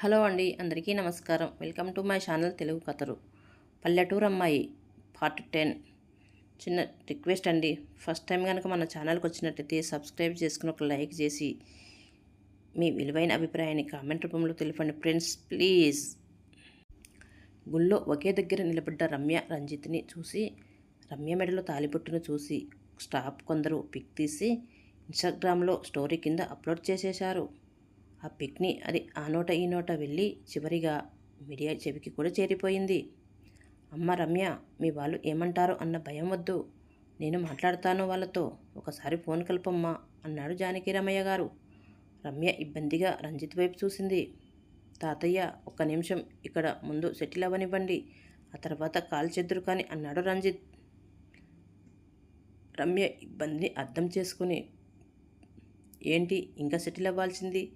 Hello అండి అందరికీ నమస్కారం. Welcome to my channel Telugu కథలు. పల్లెటూరు అమ్మాయి పార్ట్ టెన్. చిన్న రిక్వెస్ట్ అండి ఫస్ట్ టైం కనుక మన ఛానల్కి వచ్చినట్టయితే సబ్స్క్రైబ్ చేసుకుని ఒక లైక్ చేసి మీ విలువైన అభిప్రాయాన్ని కామెంట్ రూపంలో తెలిపండి ఫ్రెండ్స్ ప్లీజ్. గుళ్ళో ఒకే దగ్గర నిలబడ్డ రమ్య రంజిత్ని చూసి రమ్య మెడలో తాలిపొట్టును చూసి స్టాఫ్ కొందరు పిక్ తీసి ఇన్స్టాగ్రామ్లో స్టోరీ కింద అప్లోడ్ చేసేశారు. ఆ పిక్ని అది ఆ నోట ఈ నోట వెళ్ళి చివరిగా మీడియా చెవికి కూడా చేరిపోయింది. అమ్మ రమ్య మీ వాళ్ళు ఏమంటారు అన్న భయం వద్దు. నేను మాట్లాడతాను వాళ్ళతో. ఒకసారి ఫోన్ కలపమ్మా అన్నాడు జానకి రమయ్య గారు. రమ్య ఇబ్బందిగా రంజిత్ వైపు చూసింది. తాతయ్య ఒక్క నిమిషం. ఇక్కడ ముందు సెటిల్ అవ్వనివ్వండి. ఆ తర్వాత కాల్ చెద్దురు కానీ అన్నాడు రంజిత్. రమ్య ఇబ్బందిని అర్థం చేసుకుని ఏంటి ఇంకా సెటిల్ అవ్వాల్సింది?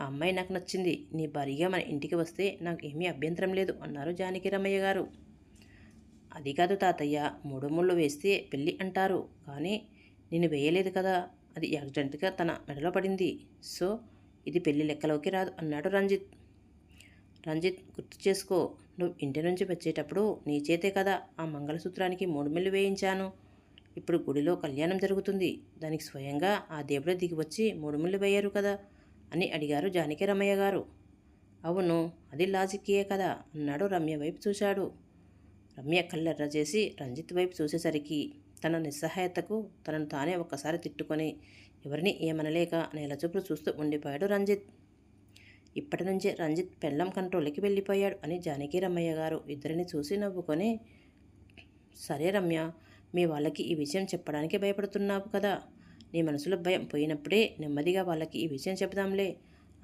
ఆ అమ్మాయి నాకు నచ్చింది. నీ భారీగా మన ఇంటికి వస్తే నాకు ఏమీ అభ్యంతరం లేదు అన్నారు జానకి రమయ్య గారు. అది కాదు తాతయ్య మూడు ముళ్ళు వేస్తే పెళ్ళి అంటారు. కానీ నేను వేయలేదు కదా అది యాక్సిడెంట్గా తన మెడలో పడింది. సో ఇది పెళ్ళి లెక్కలోకి రాదు అన్నాడు రంజిత్. రంజిత్ గుర్తు చేసుకో నువ్వు ఇంటి నుంచి వచ్చేటప్పుడు నీ చేతే కదా ఆ మంగళసూత్రానికి మూడు మిల్లు వేయించాను. ఇప్పుడు గుడిలో కళ్యాణం జరుగుతుంది. దానికి స్వయంగా ఆ దేవుడే దిగి వచ్చి మూడు మిల్లు వేయరు కదా. అని అడిగారు జానకి రమయ్య గారు. అవును అది లాజిక్యే కదా అన్నాడు రమ్య వైపు చూశాడు. రమ్య కళ్ళెర్ర చేసి రంజిత్ వైపు చూసేసరికి తన నిస్సహాయతకు తనను తానే ఒక్కసారి తిట్టుకొని ఎవరిని ఏమనలేక నేలచూపులు చూస్తూ ఉండిపోయాడు రంజిత్. ఇప్పటి నుంచే రంజిత్ పెళ్ళం కంట్రోల్కి వెళ్ళిపోయాడు అని జానకి రమయ్య గారు ఇద్దరిని చూసి నవ్వుకొని సరే రమ్య మీ వాళ్ళకి ఈ విషయం చెప్పడానికి భయపడుతున్నావు కదా. నీ మనసులో భయం పోయినప్పుడే నెమ్మదిగా వాళ్ళకి ఈ విషయం చెప్దాంలే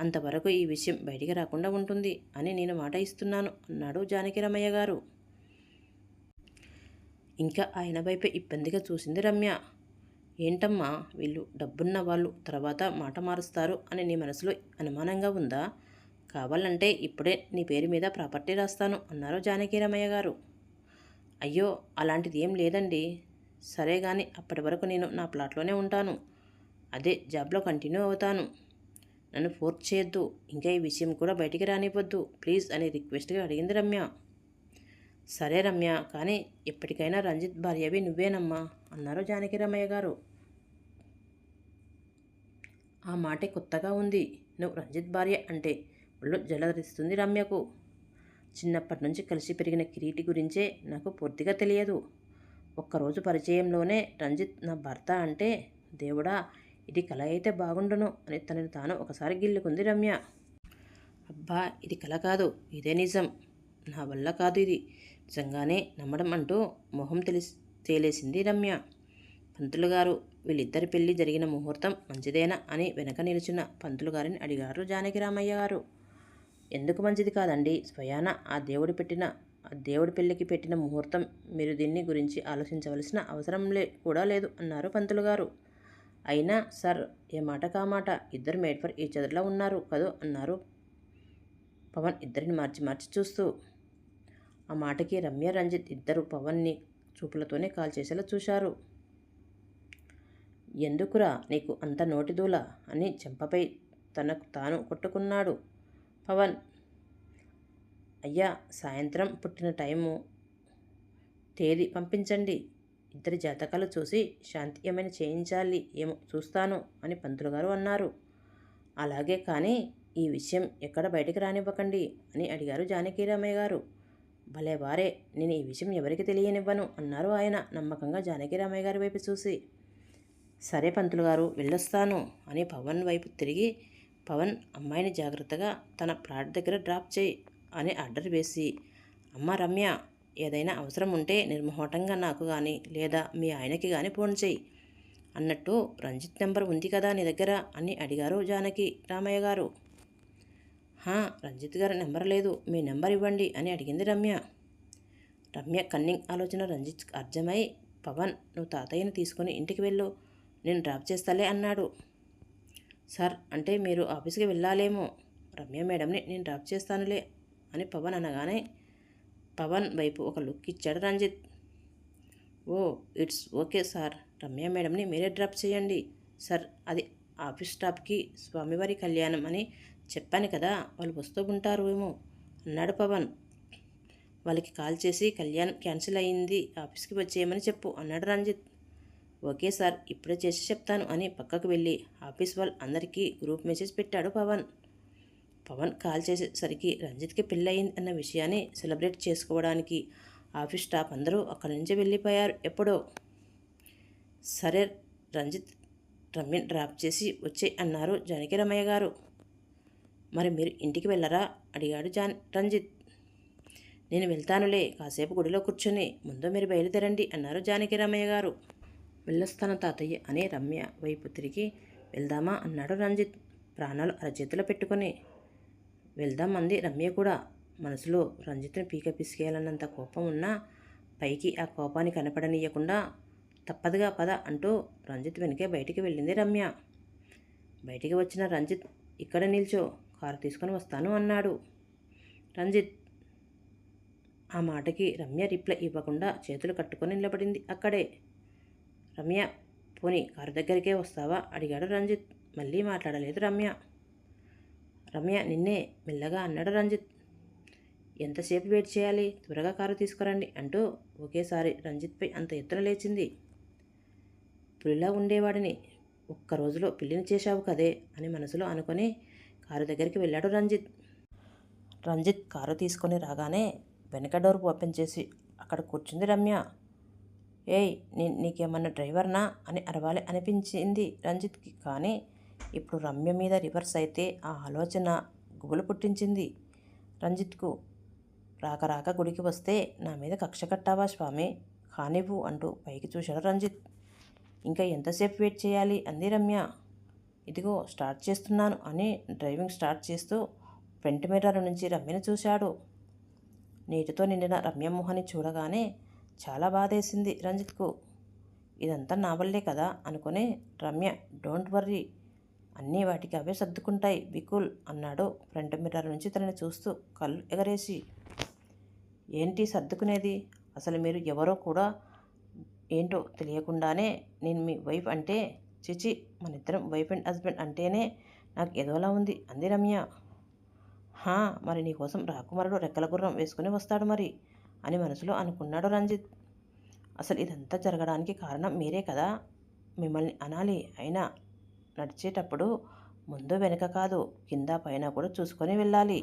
అంతవరకు ఈ విషయం బయటికి రాకుండా ఉంటుంది అని నేను మాట ఇస్తున్నాను అన్నాడు జానకి రమయ్య గారు. ఇంకా ఆయన వైపే ఇబ్బందిగా చూసింది రమ్య. ఏంటమ్మా వీళ్ళు డబ్బున్న వాళ్ళు తర్వాత మాట మారుస్తారు అని నీ మనసులో అనుమానంగా ఉందా? కావాలంటే ఇప్పుడే నీ పేరు మీద ప్రాపర్టీ రాస్తాను అన్నారు జానకి రమయ్య గారు. అయ్యో అలాంటిది ఏం లేదండి. సరే కానీ అప్పటి వరకు నేను నా ప్లాట్లోనే ఉంటాను. అదే జాబ్లో కంటిన్యూ అవుతాను. నన్ను ఫోర్స్ చేయొద్దు. ఇంకా ఈ విషయం కూడా బయటికి రానివ్వద్దు. ప్లీజ్ అని రిక్వెస్ట్గా అడిగింది రమ్య. సరే రమ్య కానీ ఎప్పటికైనా రంజిత్ భార్యవి నువ్వేనమ్మా అన్నారు జానకి రమయ్య గారు. ఆ మాటే కొత్తగా ఉంది. నువ్వు రంజిత్ భార్య అంటే ఒళ్ళు జలధరిస్తుంది రమ్యకు. చిన్నప్పటి నుంచి కలిసి పెరిగిన కిరీటి గురించే నాకు పూర్తిగా తెలియదు. ఒక్కరోజు పరిచయంలోనే రంజిత్ నా భర్త అంటే దేవుడా ఇది కల అయితే బాగుండును అని తనని తాను ఒకసారి గిల్లుకుంది రమ్య. అబ్బా ఇది కల కాదు ఇదే నిజం. నా వల్ల కాదు ఇది. నిజంగానే నమ్మడం అంటూ మొహం తెలిసి తేలేసింది రమ్య. పంతులు గారు వీళ్ళిద్దరి పెళ్ళి జరిగిన ముహూర్తం మంచిదేనా అని వెనక నిలిచిన పంతులు గారిని అడిగారు జానకి రామయ్య గారు. ఎందుకు మంచిది కాదండి? స్వయాన ఆ దేవుడు పెట్టిన దేవుడి పెళ్ళికి పెట్టిన ముహూర్తం మీరు దీన్ని గురించి ఆలోచించవలసిన అవసరం లే కూడా లేదు అన్నారు పంతులు గారు. అయినా సార్ ఏ మాట కామాట ఇద్దరు మేడ్ ఫర్ ఈ చదువులో ఉన్నారు కదూ? అన్నారు పవన్ ఇద్దరిని మార్చి మార్చి చూస్తూ. ఆ మాటకి రమ్య రంజిత్ ఇద్దరు పవన్ని చూపులతోనే కాల్ చేసేలా చూశారు. ఎందుకురా నీకు అంత నోటిదూల అని చెంపపై తనకు తాను కొట్టుకున్నాడు పవన్. అయ్యా సాయంత్రం పుట్టిన టైము. తేదీ పంపించండి. ఇద్దరి జాతకాలు చూసి శాంతి ఏమైనా చేయించాలి. ఏమో చూస్తాను అని పంతులు గారు అన్నారు. అలాగే కానీ ఈ విషయం ఎక్కడ బయటికి రానివ్వకండి అని అడిగారు జానకీరామయ్య గారు. భలే వారే నేను ఈ విషయం ఎవరికి తెలియనివ్వను అన్నారు ఆయన నమ్మకంగా జానకీరామయ్య గారి వైపు చూసి. సరే పంతులు గారు వెళ్ళొస్తాను అని పవన్ వైపు తిరిగి పవన్ అమ్మాయిని జాగ్రత్తగా తన ప్లాట్ దగ్గర డ్రాప్ చేయి అని ఆర్డర్ వేసి అమ్మ రమ్య ఏదైనా అవసరం ఉంటే నిర్మోహటంగా నాకు కానీ లేదా మీ ఆయనకి కానీ ఫోన్ చేయి అన్నట్టు రంజిత్ నెంబర్ ఉంది కదా నీ దగ్గర అని అడిగారు జానకి రామయ్య గారు. హా రంజిత్ గారి నెంబర్ లేదు మీ నెంబర్ ఇవ్వండి అని అడిగింది రమ్య. రమ్య కన్నింగ్ ఆలోచన రంజిత్ అర్థమై పవన్ నువ్వు తాతయ్యని తీసుకొని ఇంటికి వెళ్ళు నేను డ్రాప్ చేస్తాలే అన్నాడు. సార్ అంటే మీరు ఆఫీస్కి వెళ్ళాలేమో రమ్య మేడంని నేను డ్రాప్ చేస్తానులే అని పవన్ అనగానే పవన్ వైపు ఒక లుక్ ఇచ్చాడు Ranjith. Oh it's okay sir. Ramya మేడంని మీరే డ్రాప్ చేయండి. సార్ అది ఆఫీస్ స్టాఫ్కి స్వామివారి కళ్యాణం అని చెప్పాను కదా వాళ్ళు వస్తూ ఉంటారు ఏమో అన్నాడు పవన్. వాళ్ళకి కాల్ చేసి కళ్యాణ్ క్యాన్సిల్ అయ్యింది ఆఫీస్కి వచ్చేయమని చెప్పు అన్నాడు రంజిత్. ఓకే సార్ ఇప్పుడే చేసి చెప్తాను అని పక్కకు వెళ్ళి ఆఫీస్ వాళ్ళు అందరికీ గ్రూప్ మెసేజ్ పెట్టాడు పవన్. పవన్ కాల్ చేసేసరికి రంజిత్కి పెళ్ళయింది అన్న విషయాన్ని సెలబ్రేట్ చేసుకోవడానికి ఆఫీస్ స్టాఫ్ అందరూ అక్కడి నుంచి వెళ్ళిపోయారు. ఎప్పుడో సరే రంజిత్ రమ్యని డ్రాప్ చేసి వచ్చే అన్నారు జానకి రమయ్య గారు. మరి మీరు ఇంటికి వెళ్ళరా? అడిగాడు జాన్ రంజిత్. నేను వెళ్తానులే కాసేపు గుడిలో కూర్చొని ముందు మీరు బయలుదేరండి అన్నారు జానకి రమయ్య గారు. వెళ్ళొస్తాను తాతయ్య అనే రమ్య వైపు తిరిగి వెళ్దామా? అన్నాడు రంజిత్. ప్రాణాలు అరచేతిలో పెట్టుకొని వెళ్దాం అంది రమ్య కూడా మనసులో రంజిత్ని పీక పిసికేయాలన్నంత కోపం ఉన్నా పైకి ఆ కోపాన్ని కనపడనీయకుండా తప్పదుగా పద అంటూ రంజిత్ వెనకే బయటికి వెళ్ళింది. రమ్య బయటికి వచ్చిన రంజిత్ ఇక్కడ నిల్చో కారు తీసుకొని వస్తాను అన్నాడు. రంజిత్ ఆ మాటకి రమ్య రిప్లై ఇవ్వకుండా చేతులు కట్టుకొని నిలబడింది. అక్కడే రమ్య పోనీ కారు దగ్గరికే వస్తావా? అడిగాడు రంజిత్. మళ్ళీ మాట్లాడలేదు రమ్య. రమ్య నిన్నే మెల్లగా అన్నాడు రంజిత్. ఎంతసేపు వెయిట్ చేయాలి? త్వరగా కారు తీసుకురండి అంటూ ఒకేసారి రంజిత్పై అంత ఎత్తున లేచింది. పులిలా ఉండేవాడిని. ఒక్క రోజులో పిల్లిని చేశావు కదే అని మనసులో అనుకొని కారు దగ్గరికి వెళ్ళాడు రంజిత్. రంజిత్ కారు తీసుకొని రాగానే వెనక డోర్ ఓపెన్ చేసి అక్కడ కూర్చుంది రమ్య. ఏయ్ నీ నీకేమన్నా డ్రైవర్నా? అని అరవాలి అనిపించింది రంజిత్కి. కానీ ఇప్పుడు రమ్య మీద రివర్స్ అయితే ఆ ఆలోచన గుబులు పుట్టించింది. రంజిత్కు రాక రాక గుడికి వస్తే నా మీద కక్ష కట్టావా స్వామి? కానివ్వు అంటూ పైకి చూశాడు రంజిత్. ఇంకా ఎంతసేపు వెయిట్ చేయాలి? అంది రమ్య. ఇదిగో స్టార్ట్ చేస్తున్నాను అని డ్రైవింగ్ స్టార్ట్ చేస్తూ ఫ్రంట్ మిర్రర్ నుంచి రమ్యను చూశాడు. నీటితో నిండిన రమ్య మొహాన్ని చూడగానే చాలా బాధేసింది రంజిత్కు. ఇదంతా నా వల్లే కదా అనుకుని రమ్య డోంట్ వర్రీ అన్నీ వాటికి అవే సర్దుకుంటాయి. వికుల్ అన్నాడు ఫ్రంట్ మిర్రర్ నుంచి తనని చూస్తూ కళ్ళు ఎగరేసి. ఏంటి సర్దుకునేది? అసలు మీరు ఎవరో కూడా ఏంటో తెలియకుండానే నేను మీ వైఫ్ అంటే చిచి మన ఇద్దరం వైఫ్ అండ్ హస్బెండ్ అంటేనే నాకు ఎదోలా ఉంది. అంది రమ్య. హా మరి నీకోసం రాకుమారుడు రెక్కల గుర్రం వేసుకుని వస్తాడు మరి అని మనసులో అనుకున్నాడు రంజిత్. అసలు ఇదంతా జరగడానికి కారణం మీరే కదా? మిమ్మల్ని అనాలి. అయినా నడిచేటప్పుడు ముందు వెనుక కాదు కింద పైన కూడా చూసుకొని వెళ్ళాలి.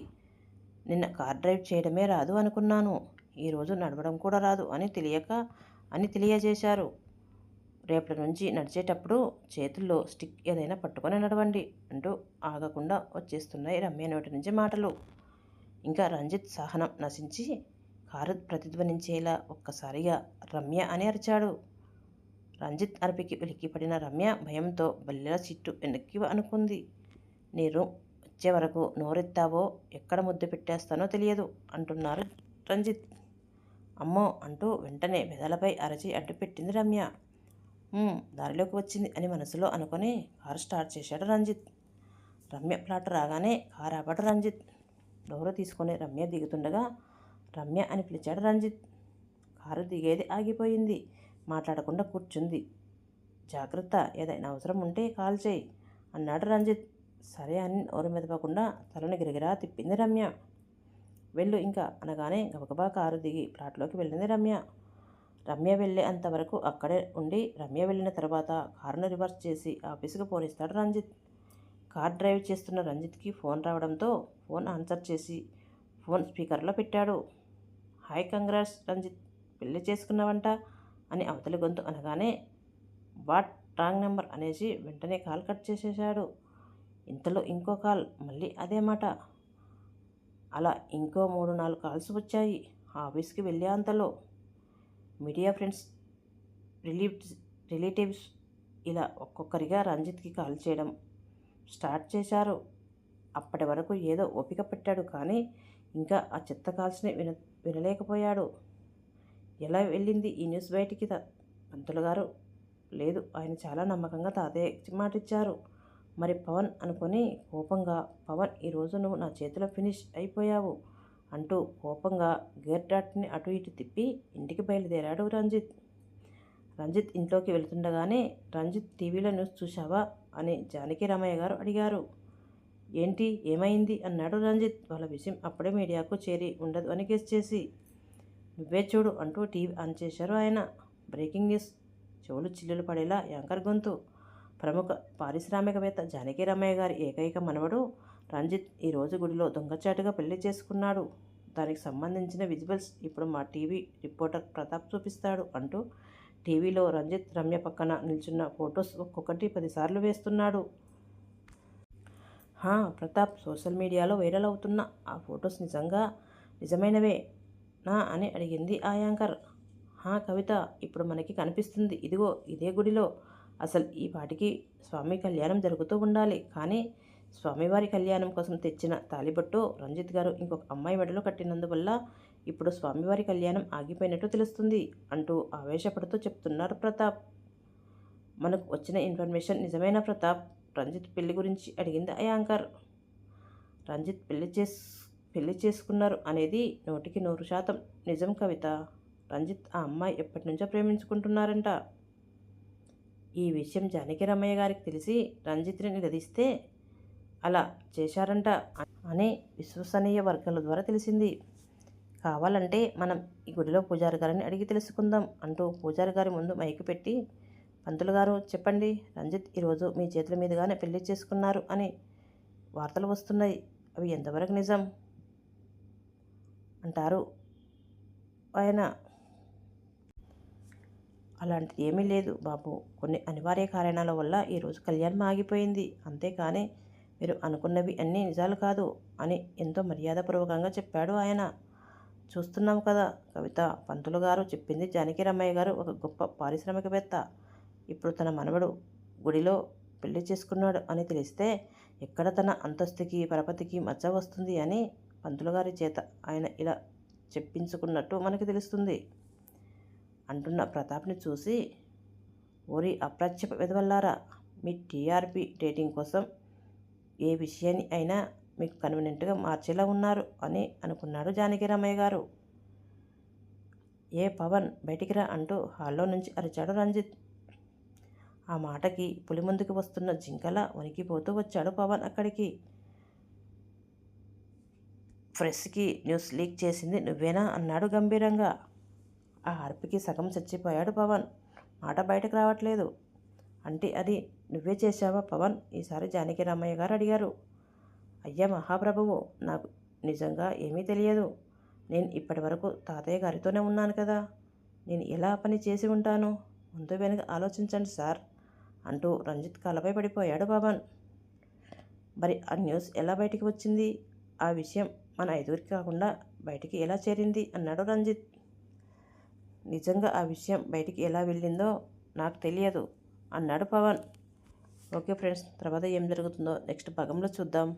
నిన్న కార్ డ్రైవ్ చేయడమే రాదు అనుకున్నాను. ఈరోజు నడవడం కూడా రాదు అని తెలియక అని తెలియజేశారు. రేపటి నుంచి నడిచేటప్పుడు చేతుల్లో స్టిక్ ఏదైనా పట్టుకొని నడవండి అంటూ ఆగకుండా వచ్చేస్తున్నాయి రమ్య నోటి నుంచి మాటలు. ఇంకా రంజిత్ సహనం నశించి కారు ప్రతిధ్వనించేలా ఒక్కసారిగా రమ్య అని అరిచాడు. రంజిత్ అరపికి వెలికిపడిన రమ్య భయంతో బల్లెల చిట్టు వెనక్కి అనుకుంది నీరు వచ్చే వరకు నోరెత్తావో ఎక్కడ ముద్దు పెట్టేస్తానో తెలియదు అంటున్నారు రంజిత్. అమ్మో అంటూ వెంటనే మెదలపై అరచి అడ్డుపెట్టింది రమ్య. దారిలోకి వచ్చింది అని మనసులో అనుకొని కారు స్టార్ట్ చేశాడు రంజిత్. రమ్య ప్లాట్ రాగానే కారు ఆపాడు రంజిత్. డోరు తీసుకొని రమ్య దిగుతుండగా రమ్య అని పిలిచాడు రంజిత్. కారు దిగేది ఆగిపోయింది. మాట్లాడకుండా కూర్చుంది. జాగ్రత్త ఏదైనా అవసరం ఉంటే కాల్ చేయి అన్నాడు రంజిత్. సరే అని నోరు మెదపకుండా తలని గిరిగిరా తిప్పింది రమ్య. వెళ్ళు ఇంకా అనగానే గబగబా కారు దిగి ప్లాట్లోకి వెళ్ళింది రమ్య. రమ్య వెళ్ళే అంతవరకు అక్కడే ఉండి రమ్య వెళ్ళిన తర్వాత కారును రివర్స్ చేసి ఆఫీసుకు పోనిస్తాడు రంజిత్. కార్ డ్రైవ్ చేస్తున్న రంజిత్కి ఫోన్ రావడంతో ఫోన్ ఆన్సర్ చేసి ఫోన్ స్పీకర్లో పెట్టాడు. హాయ్ కంగ్రాట్స్ రంజిత్ పెళ్ళి చేసుకున్నావంట? అని అవతలి గొంతు అనగానే వాట్? రాంగ్ నెంబర్ అనేసి వెంటనే కాల్ కట్ చేసేశాడు. ఇంతలో ఇంకో కాల్ మళ్ళీ అదే మాట. అలా ఇంకో మూడు నాలుగు కాల్స్ వచ్చాయి. ఆఫీస్కి వెళ్ళే అంతలో మీడియా ఫ్రెండ్స్ రిలీవ్స్ రిలేటివ్స్ ఇలా ఒక్కొక్కరిగా రంజిత్కి కాల్ చేయడం స్టార్ట్ చేశారు. అప్పటి వరకు ఏదో ఓపిక పెట్టాడు కానీ ఇంకా ఆ చెత్త కాల్స్ని విన వినలేకపోయాడు. ఎలా వెళ్ళింది? ఈ న్యూస్ బయటికి పంతులు గారు. లేదు ఆయన చాలా నమ్మకంగా తాతయ్య మాట ఇచ్చారు మరి పవన్ అనుకొని కోపంగా పవన్ ఈరోజు నువ్వు నా చేతిలో ఫినిష్ అయిపోయావు అంటూ కోపంగా గేర్ డాట్ని అటు ఇటు తిప్పి ఇంటికి బయలుదేరాడు రంజిత్. రంజిత్ ఇంట్లోకి వెళ్తుండగానే రంజిత్ టీవీలో న్యూస్ చూశావా? అని జానకి రామయ్య గారు అడిగారు. ఏంటి? ఏమైంది? అన్నాడు రంజిత్. వాళ్ళ విషయం అప్పుడే మీడియాకు చేరి ఉండదు అని గెస్ చేసి నువ్వే చూడు అంటూ టీవీ ఆన్ చేశారు ఆయన. Breaking news. చెవులు చిల్లులు పడేలా యాంకర్ గొంతు. ప్రముఖ పారిశ్రామికవేత్త జానకి రమయ్య గారి ఏకైక మనవడు రంజిత్ ఈరోజు గుడిలో దొంగచాటుగా పెళ్ళి చేసుకున్నాడు. దానికి సంబంధించిన విజువల్స్ ఇప్పుడు మా టీవీ రిపోర్టర్ ప్రతాప్ చూపిస్తాడు అంటూ టీవీలో రంజిత్ రమ్య పక్కన నిల్చున్న ఫొటోస్ ఒక్కొక్కటి పదిసార్లు వేస్తున్నాడు. ప్రతాప్ సోషల్ మీడియాలో వైరల్ అవుతున్న ఆ ఫొటోస్ నిజంగా నిజమైనవే? నా అని అడిగింది ఆ యాంకర్. హా కవిత ఇప్పుడు మనకి కనిపిస్తుంది. ఇదిగో ఇదే గుడిలో. అసలు ఈ పాటికి స్వామి కళ్యాణం జరుగుతూ ఉండాలి. కానీ స్వామివారి కళ్యాణం కోసం తెచ్చిన తాలిబొట్టు రంజిత్ గారు ఇంకొక అమ్మాయి మెడలో కట్టినందువల్ల ఇప్పుడు స్వామివారి కళ్యాణం ఆగిపోయినట్టు తెలుస్తుంది అంటూ ఆవేశపడుతూ చెప్తున్నారు ప్రతాప్. మనకు వచ్చిన ఇన్ఫర్మేషన్ నిజమైన ప్రతాప్? రంజిత్ పెళ్ళి గురించి అడిగింది ఆ యాంకర్. రంజిత్ పెళ్ళి చేస్ పెళ్ళి చేసుకున్నారు అనేది నూటికి నూరు శాతం నిజం కవిత. రంజిత్ ఆ అమ్మాయి ఎప్పటి నుంచో ప్రేమించుకుంటున్నారంట. ఈ విషయం జానకి రమయ్య గారికి తెలిసి రంజిత్ని నిలదీస్తే అలా చేశారంట అని విశ్వసనీయ వర్గాల ద్వారా తెలిసింది. కావాలంటే మనం ఈ గుడిలో పూజారి గారిని అడిగి తెలుసుకుందాం అంటూ పూజారి గారి ముందు మైకు పెట్టి పంతులు గారు చెప్పండి రంజిత్ ఈరోజు మీ చేతుల మీదుగానే పెళ్ళి చేసుకున్నారు అని వార్తలు వస్తున్నాయి. అవి ఎంతవరకు నిజం? అంటారు. ఆయన అలాంటిది ఏమీ లేదు బాబు. కొన్ని అనివార్య కారణాల వల్ల ఈరోజు కళ్యాణం ఆగిపోయింది. అంతేకాని మీరు అనుకున్నవి అన్నీ నిజాలు కాదు అని ఎంతో మర్యాదపూర్వకంగా చెప్పాడు ఆయన. చూస్తున్నాం కదా కవిత. పంతులు గారు చెప్పింది జానకి రమయ్య గారు ఒక గొప్ప పారిశ్రామికవేత్త. ఇప్పుడు తన మనవడు గుడిలో పెళ్ళి చేసుకున్నాడు అని తెలిస్తే ఎక్కడ తన అంతస్తుకి పరపతికి మచ్చ వస్తుంది అని పంతులు గారి చేత ఆయన ఇలా చెప్పించుకున్నట్టు మనకి తెలుస్తుంది. అంటున్న ప్రతాప్ని చూసి ఓరి అప్రత్యప విధవల్లారా మీ టీఆర్పీ డేటింగ్ కోసం ఏ విషయాన్ని అయినా మీకు కన్వీనెంట్గా మార్చేలా ఉన్నారు అని అనుకున్నాడు జానకి రామయ్య గారు. ఏ పవన్ బయటికి రా అంటూ హాల్లో నుంచి అరిచాడు రంజిత్. ఆ మాటకి పులి ముందుకు వస్తున్న జింకల వణికిపోతూ వచ్చాడు పవన్ అక్కడికి. ప్రెస్కి న్యూస్ లీక్ చేసింది నువ్వేనా అన్నాడు గంభీరంగా. ఆ అర్పికి సగం చచ్చిపోయాడు పవన్. మాట బయటకు రావట్లేదు. అంటే అది నువ్వే చేశావా పవన్? ఈసారి జానకి రామయ్య గారు అడిగారు. అయ్యా మహాప్రభువు నాకు నిజంగా ఏమీ తెలియదు. నేను ఇప్పటి వరకు తాతయ్య గారితోనే ఉన్నాను కదా. నేను ఎలా పని చేసి ఉంటాను? ముందు వెనుక ఆలోచించండి సార్ అంటూ రంజిత్ కాలపై పడిపోయాడు పవన్. మరి ఆ న్యూస్ ఎలా బయటికి వచ్చింది? ఆ విషయం మన ఐదుగురికి కాకుండా బయటికి ఎలా చేరింది అన్నాడు రంజిత్. నిజంగా ఆ విషయం బయటికి ఎలా వెళ్ళిందో నాకు తెలియదు అన్నాడు పవన్. ఓకే ఫ్రెండ్స్ తర్వాత ఏం జరుగుతుందో నెక్స్ట్ భాగంలో చూద్దాం.